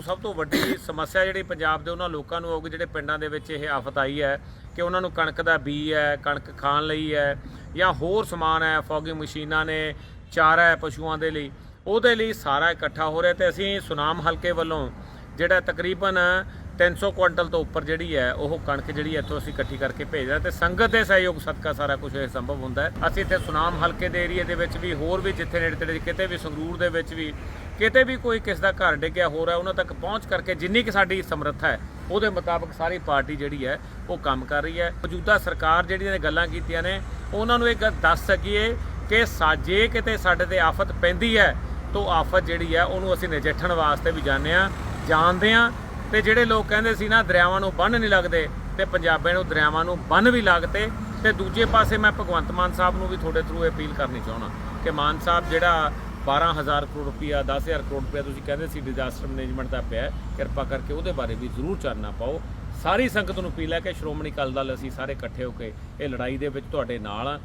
ਨੂੰ ਸਭ ਤੋਂ ਵੱਡੀ ਸਮੱਸਿਆ ਜਿਹੜੀ ਪੰਜਾਬ ਦੇ ਉਹਨਾਂ ਲੋਕਾਂ ਨੂੰ ਹੋਊਗੀ ਜਿਹੜੇ ਪਿੰਡਾਂ ਦੇ ਵਿੱਚ ਇਹ ਆਫਤ ਆਈ ਹੈ ਕਿ ਉਹਨਾਂ ਨੂੰ ਕਣਕ ਦਾ ਬੀ ਹੈ, ਕਣਕ ਖਾਣ ਲਈ ਹੈ ਜਾਂ ਹੋਰ ਸਮਾਨ ਹੈ ਫੌਗੀ ਮਸ਼ੀਨਾਂ ਨੇ, ਚਾਰਾ ਹੈ ਪਸ਼ੂਆਂ ਦੇ ਲਈ, ਉਹਦੇ ਲਈ ਸਾਰਾ ਇਕੱਠਾ ਹੋ ਰਿਹਾ ਤੇ ਅਸੀਂ ਸੁਨਾਮ ਹਲਕੇ ਵੱਲੋਂ ਜਿਹੜਾ ਤਕਰੀਬਨ 300 ਕੁਇੰਟਲ ਤੋਂ ਉੱਪਰ ਜਿਹੜੀ ਹੈ, ਉਹ ਕਣਕ ਜਿਹੜੀ ਇੱਥੋਂ ਅਸੀਂ ਇਕੱਠੀ ਕਰਕੇ ਭੇਜਦੇ ਹਾਂ ਤੇ ਸੰਗਤ ਦੇ ਸਹਿਯੋਗ ਸਦਕਾ ਸਾਰਾ ਕੁਝ ਇਹ ਸੰਭਵ ਹੁੰਦਾ ਹੈ। ਅਸੀਂ ਇੱਥੇ ਸੁਨਾਮ ਹਲਕੇ ਦੇ ਏਰੀਆ ਦੇ ਵਿੱਚ ਵੀ, ਹੋਰ ਵੀ ਜਿੱਥੇ ਨੇੜੇ ਤੇੜੇ ਕਿਤੇ ਵੀ, ਸੰਗਰੂਰ ਦੇ ਵਿੱਚ ਵੀ, ਕਿਤੇ ਵੀ ਕੋਈ ਕਿਸ ਦਾ ਘਰ ਡਿੱਗਿਆ ਹੋ ਰਿਹਾ, ਉਹਨਾਂ ਤੱਕ ਪਹੁੰਚ ਕਰਕੇ ਜਿੰਨੀ ਕਿ ਸਾਡੀ ਸਮਰੱਥਾ ਹੈ, ਉਹਦੇ ਮੁਤਾਬਕ ਸਾਰੀ ਪਾਰਟੀ ਜਿਹੜੀ ਹੈ, ਉਹ ਕੰਮ ਕਰ ਰਹੀ ਹੈ। ਮੌਜੂਦਾ ਸਰਕਾਰ ਜਿਹੜੀਆਂ ਨੇ ਗੱਲਾਂ ਕੀਤੀਆਂ ਨੇ, ਉਹਨਾਂ ਨੂੰ ਇਹ ਗੱਲ ਦੱਸ ਸਕੀਏ ਕਿ ਸਾਜੇ ਕਿਤੇ ਸਾਡੇ ਤੇ ਆਫਤ ਪੈਂਦੀ ਹੈ, ਤੋਂ ਆਫਤ ਜਿਹੜੀ ਹੈ, ਉਹਨੂੰ ਅਸੀਂ ਨਜਿੱਠਣ ਵਾਸਤੇ ਵੀ ਜਾਂਦੇ ਆ ਜਾਣਦੇ ਆ ਤੇ ਜਿਹੜੇ ਲੋਕ ਕਹਿੰਦੇ ਸੀ ਨਾ ਦਰਿਆਵਾਂ ਨੂੰ ਬੰਨ ਨਹੀਂ ਲੱਗਦੇ, ਤੇ ਪੰਜਾਬੀਆਂ ਨੂੰ ਦਰਿਆਵਾਂ ਨੂੰ ਬੰਨ ਵੀ ਲੱਗਦੇ, ਤੇ ਦੂਜੇ ਪਾਸੇ ਮੈਂ ਭਗਵੰਤ ਮਾਨ ਸਾਹਿਬ ਨੂੰ ਵੀ ਤੁਹਾਡੇ ਥਰੂ ਅਪੀਲ ਕਰਨੀ ਚਾਹਣਾ ਕਿ ਮਾਨ ਸਾਹਿਬ ਜਿਹੜਾ 12000 ਕਰੋੜ ਰੁਪਇਆ 10000 ਕਰੋੜ ਰੁਪਇਆ ਤੁਸੀਂ ਕਹਿੰਦੇ ਸੀ ਡਿਜ਼ਾਸਟਰ ਮੈਨੇਜਮੈਂਟ ਦਾ ਪਿਆ ਕਿਰਪਾ ਕਰਕੇ ਉਹਦੇ ਬਾਰੇ ਵੀ ਜ਼ਰੂਰ ਚਾਨਣਾ ਪਾਓ। ਸਾਰੀ ਸੰਗਤ ਨੂੰ ਅਪੀਲ ਹੈ ਕਿ ਸ਼੍ਰੋਮਣੀ ਅਕਾਲੀ ਦਲ ਅਸੀਂ ਸਾਰੇ ਇਕੱਠੇ ਹੋ ਕੇ ਇਹ ਲੜਾਈ ਦੇ ਵਿੱਚ ਤੁਹਾਡੇ ਨਾਲ ਆ